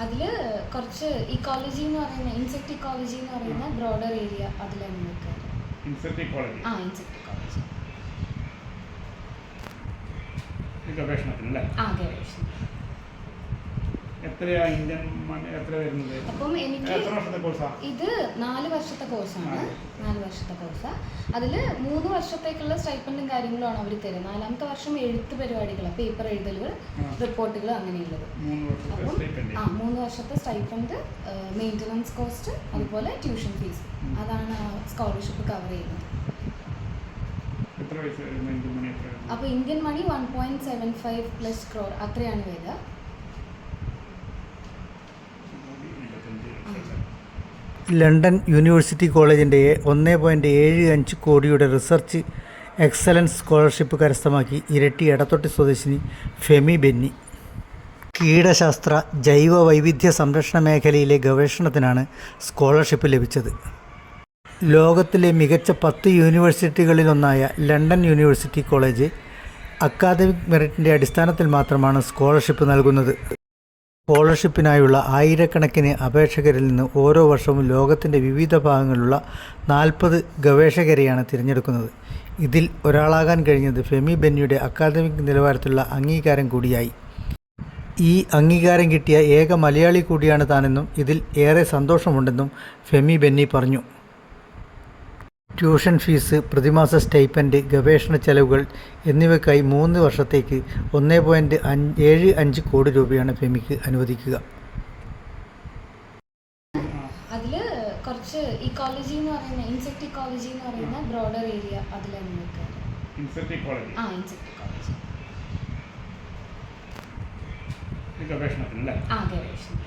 അതിൽ കുറച്ച് ഇക്കോളജി എന്ന് പറയുന്ന ഇൻസെക്ട് ഇക്കോളജി എന്ന് പറയുന്ന ബ്രോഡർ ഏരിയ അതിലാണ് നിൽക്കുന്നത് ഇൻസെക്ട് ഇക്കോളജി ആ ഇൻസെക്ട് ഇക്കോളജി ഗവേഷണത്തിനല്ലേ? ആ ഗവേഷണം എത്രയാ ഇന്ത്യൻ എത്ര വരുന്നത്? അപ്പം എനിക്ക് എത്ര വർഷത്തെ ഇത് നാല് വർഷത്തെ കോഴ്സാണ്. നാല്. വർഷത്തെ കോഴ്സാ. അതിൽ മൂന്ന് വർഷത്തേക്കുള്ള സ്റ്റൈപ്പൻഡും കാര്യങ്ങളുമാണ് അവർ തരുന്നത്. നാലാമത്തെ വർഷം എഴുത്ത് പരിപാടികൾ പേപ്പർ എഴുതലുകൾ റിപ്പോർട്ടുകൾ അങ്ങനെയുള്ളത്. അപ്പം ആ മൂന്ന് വർഷത്തെ സ്റ്റൈപ്പൻഡ് മെയിന്റനൻസ് കോസ്റ്റ് അതുപോലെ ട്യൂഷൻ ഫീസ് അതാണ് സ്കോളർഷിപ്പ് കവർ ചെയ്യുന്നത്. അപ്പൊ അപ്പോൾ Indian money one point seven five plus crore അത്രയാണ് വരിക. ലണ്ടൻ യൂണിവേഴ്സിറ്റി കോളേജിന്റെ ഒന്ന് പോയിന്റ് ഏഴ് അഞ്ച് കോടിയുടെ റിസർച്ച് എക്സലൻസ് സ്കോളർഷിപ്പ് കരസ്ഥമാക്കി ഇരട്ടി എടത്തൊട്ടി സ്വദേശിനി ഫെമി ബെന്നി. കീടശാസ്ത്ര ജൈവ വൈവിധ്യ സംരക്ഷണ മേഖലയിലെ ഗവേഷണത്തിനാണ് സ്കോളർഷിപ്പ് ലഭിച്ചത്. ലോകത്തിലെ മികച്ച പത്ത് യൂണിവേഴ്സിറ്റികളിലൊന്നായ ലണ്ടൻ യൂണിവേഴ്സിറ്റി കോളേജ് അക്കാദമിക് മെറിറ്റിന്റെ അടിസ്ഥാനത്തിൽ മാത്രമാണ് സ്കോളർഷിപ്പ് നൽകുന്നത്. സ്കോളർഷിപ്പിനായുള്ള ആയിരക്കണക്കിന് അപേക്ഷകരിൽ നിന്ന് ഓരോ വർഷവും ലോകത്തിന്റെ വിവിധ ഭാഗങ്ങളിലുള്ള നാൽപ്പത് ഗവേഷകരെയാണ് തിരഞ്ഞെടുക്കുന്നത്. ഇതിൽ ഒരാളാകാൻ കഴിഞ്ഞത് ഫെമി ബെന്നിയുടെ അക്കാദമിക് നിലവാരത്തിലുള്ള അംഗീകാരം കൂടിയായി. ഈ അംഗീകാരം കിട്ടിയ ഏക മലയാളി കൂടിയാണ് താനെന്നും ഇതിൽ ഏറെ സന്തോഷമുണ്ടെന്നും ഫെമി ബെന്നി പറഞ്ഞു. ട്യൂഷൻ ഫീസ് പ്രതിമാസ സ്റ്റൈപ്പൻഡ് ഗവേഷണ ചെലവുകൾ എന്നിവയ്ക്കായി മൂന്ന് വർഷത്തേക്ക് ഒന്ന് പോയിന്റ് അഞ്ച് ഏഴ് അഞ്ച് കോടി രൂപയാണ് ഫെമിക്ക് അനുവദിക്കുക. അതിൽ കുറച്ച് ഇക്കോളജി എന്ന് പറയുന്ന ഇൻസെക്ട് ഇക്കോളജി എന്ന് പറയുന്ന ബ്രോഡർ ഏരിയ അതിലാണ് നിൽക്കുന്നത് ആ ഇൻസെക്ട് ഇക്കോളജി ഗവേഷണത്തിനല്ലേ ആ ഗവേഷണം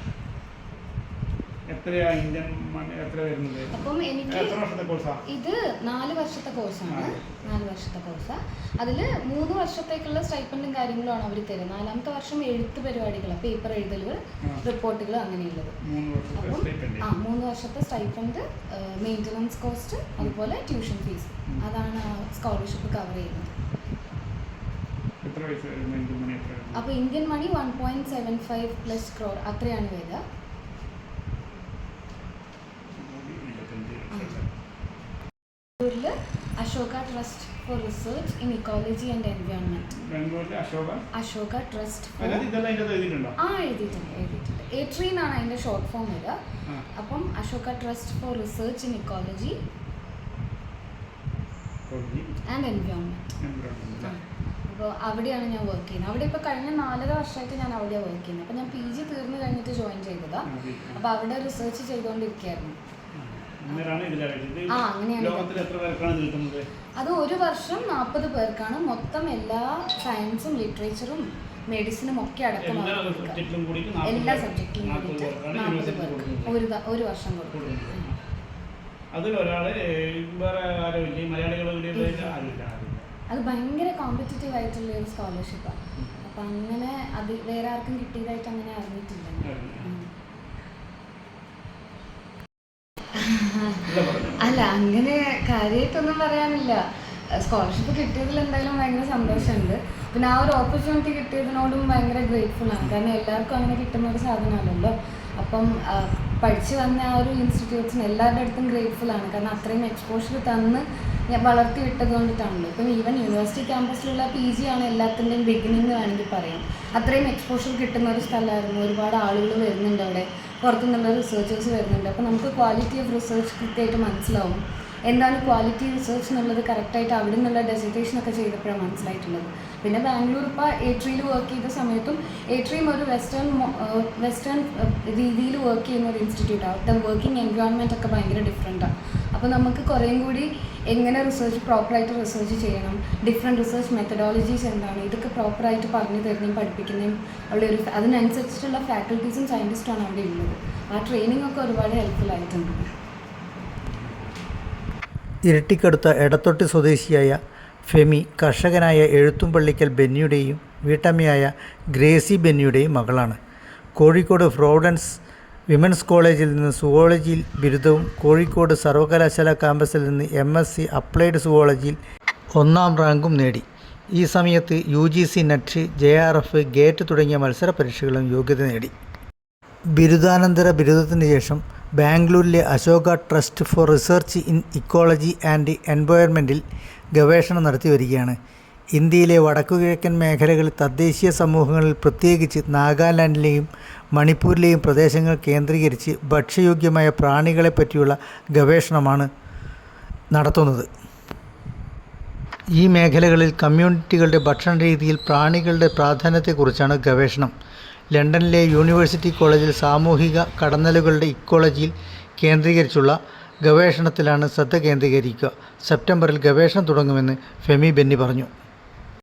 എത്രയാ മണി എത്ര വരുന്നത്? അപ്പം എനിക്ക് എത്ര വർഷത്തെ കോഴ്സാ ഇത് നാല് വർഷത്തെ കോഴ്സാണ് നാല്. വർഷത്തെ കോഴ്സാ അതിൽ മൂന്ന് വർഷത്തേക്കുള്ള സ്റ്റൈപ്പൻഡും കാര്യങ്ങളുമാണ് അവർ തരുന്നത്. നാലാമത്തെ വർഷം എഴുത്ത് പരിപാടികൾ പേപ്പർ എഴുതലുകൾ. റിപ്പോർട്ടുകൾ അങ്ങനെയുള്ളത്. അപ്പം ആ മൂന്ന് വർഷത്തെ സ്റ്റൈപ്പൻഡ് മെയിന്റനൻസ് കോസ്റ്റ് അതുപോലെ ട്യൂഷൻ ഫീസ്. അതാണ് സ്കോളർഷിപ്പ് കവർ ചെയ്യുന്നത്. അപ്പോൾ Indian money one point seven five plus crore അത്രയാണ് വരിക. Ashoka trust for research in ecology and environment. ബാംഗ്ലൂരിലെ അശോക? അശോക ട്രസ്റ്റ് ഫോർ അല്ലാതെ ഇതെല്ലാം അതിന്റെ അകത്ത് എഴുതിയിട്ടുണ്ടോ? ആ എഴുതിയിട്ടുണ്ട് എഴുതിയിട്ടുണ്ട്. എട്രി എന്നാണ് അതിന്റെ ഷോർട്ട് ഫോം ഇത്. ആ. അപ്പം Ashoka trust for research in ecology college and environment. അല്ലേ? അപ്പോൾ അവിടെയാണ് ഞാൻ വർക്ക് ചെയ്യുന്നത്. അവിടെ ഇപ്പോൾ കഴിഞ്ഞ നാലര വർഷമായിട്ട് ഞാൻ അവിടെയാണ് വർക്ക് ചെയ്യുന്നത്. അപ്പോൾ ഞാൻ പി ജി തീർന്നു കഴിഞ്ഞിട്ട് ജോയിൻ ചെയ്തതാണ് ആ, ഈ- അപ്പോൾ അവിടെ റിസർച്ച് ചെയ്തുകൊണ്ടിരിക്കുകയായിരുന്നു ആ, അങ്ങനെയാണ് അത് ഒരു വർഷം നാൽപ്പത് പേർക്കാണ്. മൊത്തം എല്ലാ സയൻസും ലിറ്ററേച്ചറും മെഡിസിനും ഒക്കെ അടക്കം എല്ലാ സബ്ജക്റ്റിലും കൂടിയിട്ട് നാൽപ്പത് പേർക്ക് ഒരു ഒരു വർഷം കൊടുക്കും. അതിൽ ഒരാൾ വേറെ. ആരുമില്ല അത് ഭയങ്കര കോമ്പറ്റീറ്റീവ് ആയിട്ടുള്ള ഒരു സ്കോളർഷിപ്പാണ് അപ്പം അങ്ങനെ അത് വേറെ ആർക്കും കിട്ടിയതായിട്ട് അങ്ങനെ അറിഞ്ഞിട്ടില്ല ഞാൻ. അറിഞ്ഞില്ല. ഉം. ഇല്ല പറഞ്ഞു അല്ല അങ്ങനെ കാര്യമായിട്ടൊന്നും പറയാനില്ല. സ്കോളർഷിപ്പ് കിട്ടിയതിൽ എന്തായാലും ഭയങ്കര സന്തോഷമുണ്ട്. പിന്നെ ആ ഒരു ഓപ്പർച്യൂണിറ്റി കിട്ടിയതിനോടും ഭയങ്കര ഗ്രേറ്റ്ഫുൾ ആണ്. കാരണം എല്ലാവർക്കും അങ്ങനെ കിട്ടുന്ന ഒരു സാധനമല്ലല്ലോ അപ്പം പഠിച്ചു വന്ന ആ ഒരു ഇൻസ്റ്റിറ്റ്യൂട്ട്സിന് എല്ലാവരുടെ അടുത്തും ഗ്രേറ്റ്ഫുൾ ആണ്. കാരണം അത്രയും എക്സ്പോഷർ തന്ന് ഞാൻ വളർത്തി വിട്ടത് കൊണ്ടിട്ടാണല്ലോ. ഇപ്പം ഈവൻ യൂണിവേഴ്സിറ്റി ക്യാമ്പസിലുള്ള പി ജി ആണ് എല്ലാത്തിന്റെയും ബിഗിനിങ് വേണമെങ്കിൽ പറയാം. അത്രയും എക്സ്പോഷർ കിട്ടുന്ന ഒരു സ്ഥലമായിരുന്നു. ഒരുപാട് ആളുകൾ വരുന്നുണ്ട് അവിടെ. പുറത്തുനിന്നുള്ള റിസർച്ചേഴ്സ് വരുന്നുണ്ട്. അപ്പോൾ നമുക്ക് ക്വാളിറ്റി ഓഫ് റിസർച്ച് കൃത്യമായിട്ട് മനസ്സിലാവും. എന്താണ് ക്വാളിറ്റി റിസർച്ച് എന്നുള്ളത് കറക്റ്റായിട്ട് അവിടെ നിന്നുള്ള ഡെസിറ്റേഷൻ ഒക്കെ ചെയ്തപ്പോഴാണ് മനസ്സിലായിട്ടുള്ളത്. പിന്നെ ബാംഗ്ലൂർ ഇപ്പോൾ ഏട്രിയിൽ വർക്ക് ചെയ്ത സമയത്തും ഏട്രിയും ഒരു വെസ്റ്റേൺ വെസ്റ്റേൺ രീതിയിൽ വർക്ക് ചെയ്യുന്ന ഒരു ഇൻസ്റ്റിറ്റ്യൂട്ടാണ് അവിടുത്തെ വർക്കിംഗ് എൻവയോൺമെന്റ് ഒക്കെ ഭയങ്കര ഡിഫറെന്റാണ് അപ്പോൾ നമുക്ക് കുറേയും കൂടി എങ്ങനെ റിസർച്ച് പ്രോപ്പറായിട്ട് റിസർച്ച് ചെയ്യണം? ഡിഫറെന്റ് റിസർച്ച് മെത്തഡോളജീസ് എന്താണ്? ഇതൊക്കെ പ്രോപ്പറായിട്ട് പറഞ്ഞു തരുന്നതും പഠിപ്പിക്കുന്നതും ഉള്ള ഒരു അതിനനുസരിച്ചിട്ടുള്ള ഫാക്കൽറ്റീസും സയന്റിസ്റ്റുമാണ് അവിടെ ഉള്ളത്. ആ ട്രെയിനിങ് ഒക്കെ ഒരുപാട് ഹെൽപ്ഫുൾ ആയിട്ടുണ്ട്. ഇരട്ടിക്കടുത്ത എടത്തൊട്ടി സ്വദേശിയായ ഫെമി കർഷകനായ എഴുത്തുംപള്ളിക്കൽ ബെന്നിയുടെയും വീട്ടമ്മയായ ഗ്രേസി ബെന്നിയുടെയും മകളാണ്. കോഴിക്കോട് ഫ്രോഡൻസ് വിമൻസ് കോളേജിൽ നിന്ന് സുവോളജിയിൽ ബിരുദവും കോഴിക്കോട് സർവകലാശാല ക്യാമ്പസിൽ നിന്ന് എം എസ് സി അപ്ലൈഡ് സുവോളജിയിൽ ഒന്നാം റാങ്കും നേടി. ഈ സമയത്ത് U G C net J R F GATE തുടങ്ങിയ മത്സര പരീക്ഷകളും യോഗ്യത നേടി. ബിരുദാനന്തര ബിരുദത്തിന് ശേഷം ബാംഗ്ലൂരിലെ Ashoka trust for research in ecology and എൻവയോൺമെന്റിൽ ഗവേഷണം നടത്തി വരികയാണ്. ഇന്ത്യയിലെ വടക്കുകിഴക്കൻ മേഖലകളിൽ തദ്ദേശീയ സമൂഹങ്ങളിൽ പ്രത്യേകിച്ച് നാഗാലാൻഡിലെയും മണിപ്പൂരിലെയും പ്രദേശങ്ങൾ കേന്ദ്രീകരിച്ച് ഭക്ഷ്യയോഗ്യമായ പ്രാണികളെ പറ്റിയുള്ള ഗവേഷണമാണ് നടത്തുന്നത്. ഈ മേഖലകളിൽ കമ്മ്യൂണിറ്റികളുടെ ഭക്ഷണ രീതിയിൽ പ്രാണികളുടെ പ്രാധാന്യത്തെക്കുറിച്ചാണ് ഗവേഷണം. ലണ്ടനിലെ യൂണിവേഴ്സിറ്റി കോളേജിൽ സാമൂഹിക കടന്നലുകളുടെ ഇക്കോളജിയിൽ കേന്ദ്രീകരിച്ചുള്ള ഗവേഷണത്തിലാണ് ശ്രദ്ധ കേന്ദ്രീകരിക്കുക. സെപ്റ്റംബറിൽ ഗവേഷണം തുടങ്ങുമെന്ന് ഫെമി ബെന്നി പറഞ്ഞു.